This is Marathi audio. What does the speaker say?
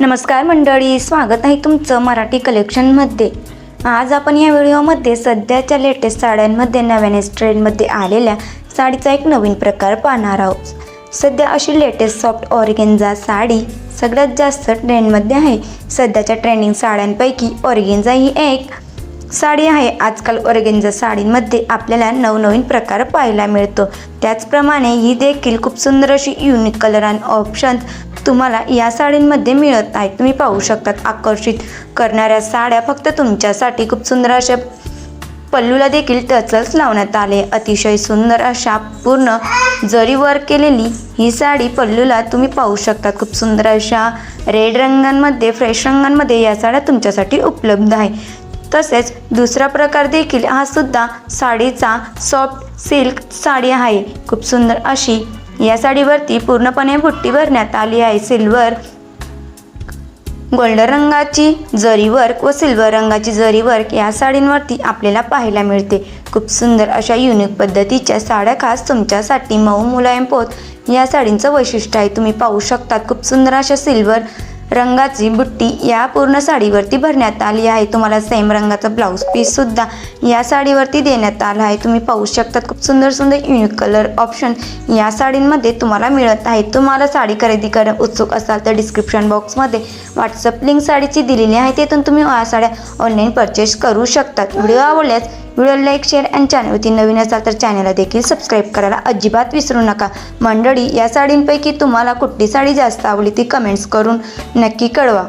नमस्कार मंडळी स्वागत आहे तुमचं मराठी कलेक्शनमध्ये आज आपण या व्हिडिओमध्ये सध्याच्या लेटेस्ट साड्यांमध्ये नव्याने ट्रेंडमध्ये आलेल्या साडीचा एक नवीन प्रकार पाहणार आहोत. सध्या अशी लेटेस्ट सॉफ्ट ऑर्गेन्झा साडी सगळ्यात जास्त ट्रेंडमध्ये आहे. सध्याच्या ट्रेंडिंग साड्यांपैकी ऑर्गेन्झा ही एक साडी आहे. आजकाल ऑर्गेन्झा साडींमध्ये आपल्याला नवनवीन प्रकार पाहायला मिळतो. त्याचप्रमाणे ही देखील खूप सुंदर अशी युनिक कलर आणि ऑप्शन तुम्हाला या साडींमध्ये मिळत आहेत. तुम्ही पाहू शकतात आकर्षित करणाऱ्या साड्या फक्त तुमच्यासाठी. खूप सुंदर अशा पल्लूला देखील टचल्स लावण्यात आले. अतिशय सुंदर अशा पूर्ण जरी वर्क केलेली ही साडी पल्लूला तुम्ही पाहू शकता. खूप सुंदर अशा रेड रंगांमध्ये फ्रेश रंगांमध्ये या साड्या तुमच्यासाठी उपलब्ध आहे. तसेच दुसरा प्रकार देखील हा सुद्धा साडीचा सॉफ्ट सिल्क साडी आहे. खूप सुंदर अशी या साडीवरती पूर्णपणे बुट्टी भरण्यात आली आहे. सिल्वर गोल्डन रंगाची जरी वर्क व सिल्वर रंगाची जरी वर्क या साडींवरती आपल्याला पाहायला मिळते. खूप सुंदर अशा युनिक पद्धतीच्या साड्या खास तुमच्यासाठी मऊ मुलायम पोत या साडींचं वैशिष्ट्य आहे. तुम्ही पाहू शकतात खूप सुंदर अशा सिल्वर रंगाची बुट्टी या पूर्ण साडीवरती भरण्यात आली आहे. तुम्हाला सेम रंगाचा ब्लाऊज पीस सुद्धा या साडीवरती देण्यात आला आहे. तुम्ही पाहू शकतात खूप सुंदर सुंदर युनिक कलर ऑप्शन या साडींमध्ये तुम्हाला मिळत आहे. तुम्हाला साडी खरेदी करणं उत्सुक असाल तर डिस्क्रिप्शन बॉक्समध्ये व्हॉट्सअप लिंक साडीची दिलेली आहे. तेथून तुम्ही या साड्या ऑनलाईन परचेस करू शकतात. व्हिडिओ आवडल्यास व्हिडिओ लाईक शेअर आणि चॅनलवरती नवीन असाल तर चॅनलला देखील सबस्क्राईब करायला अजिबात विसरू नका. मंडळी या साडींपैकी तुम्हाला कुठली साडी जास्त आवडली ती कमेंट्स करून नक्की कळवा.